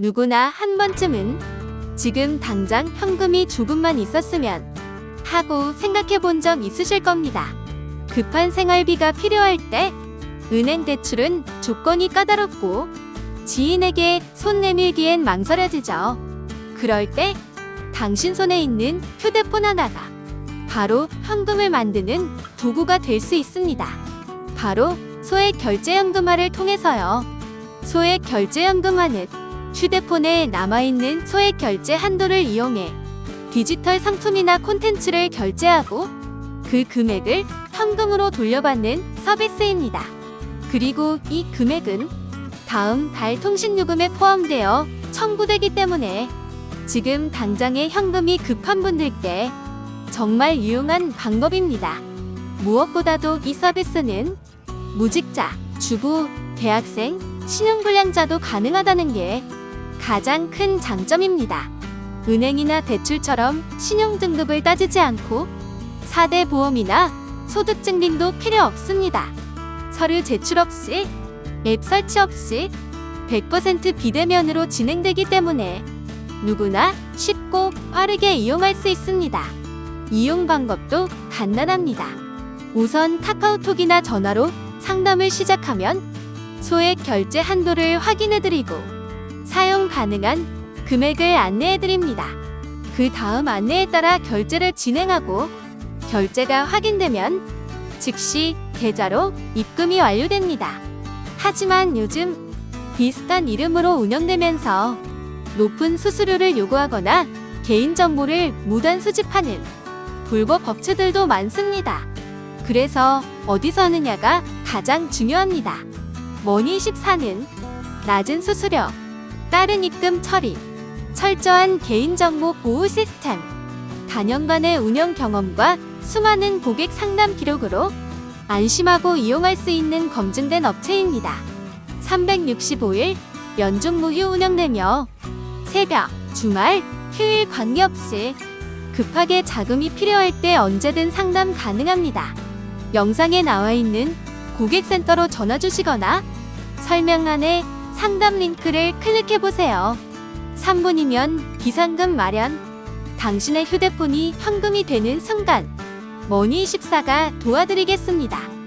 누구나 한 번쯤은 지금 당장 현금이 조금만 있었으면 하고 생각해 본 적 있으실 겁니다. 급한 생활비가 필요할 때 은행 대출은 조건이 까다롭고 지인에게 손 내밀기엔 망설여지죠. 그럴 때 당신 손에 있는 휴대폰 하나가 바로 현금을 만드는 도구가 될 수 있습니다. 바로 소액 결제연금화를 통해서요. 소액 결제연금화는 휴대폰에 남아있는 소액 결제 한도를 이용해 디지털 상품이나 콘텐츠를 결제하고 그 금액을 현금으로 돌려받는 서비스입니다. 그리고 이 금액은 다음 달 통신요금에 포함되어 청구되기 때문에 지금 당장의 현금이 급한 분들께 정말 유용한 방법입니다. 무엇보다도 이 서비스는 무직자, 주부, 대학생, 신용불량자도 가능하다는 게 가장 큰 장점입니다. 은행이나 대출처럼 신용등급을 따지지 않고 4대 보험이나 소득증빙도 필요 없습니다. 서류 제출 없이 앱 설치 없이 100% 비대면으로 진행되기 때문에 누구나 쉽고 빠르게 이용할 수 있습니다. 이용 방법도 간단합니다. 우선 카카오톡이나 전화로 상담을 시작하면 소액 결제 한도를 확인해드리고 가능한 금액을 안내해 드립니다. 그 다음 안내에 따라 결제를 진행하고 결제가 확인되면 즉시 계좌로 입금이 완료됩니다. 하지만 요즘 비슷한 이름으로 운영되면서 높은 수수료를 요구하거나 개인정보를 무단 수집하는 불법 업체들도 많습니다. 그래서 어디서 하느냐가 가장 중요합니다. 머니14는 낮은 수수료, 빠른 입금 처리, 철저한 개인정보 보호 시스템, 단연간의 운영 경험과 수많은 고객 상담 기록으로 안심하고 이용할 수 있는 검증된 업체입니다. 365일 연중 무휴 운영되며 새벽, 주말, 휴일 관계없이 급하게 자금이 필요할 때 언제든 상담 가능합니다. 영상에 나와 있는 고객센터로 전화 주시거나 설명란에 상담 링크를 클릭해 보세요. 3분이면 비상금 마련. 당신의 휴대폰이 현금이 되는 순간 머니24가 도와드리겠습니다.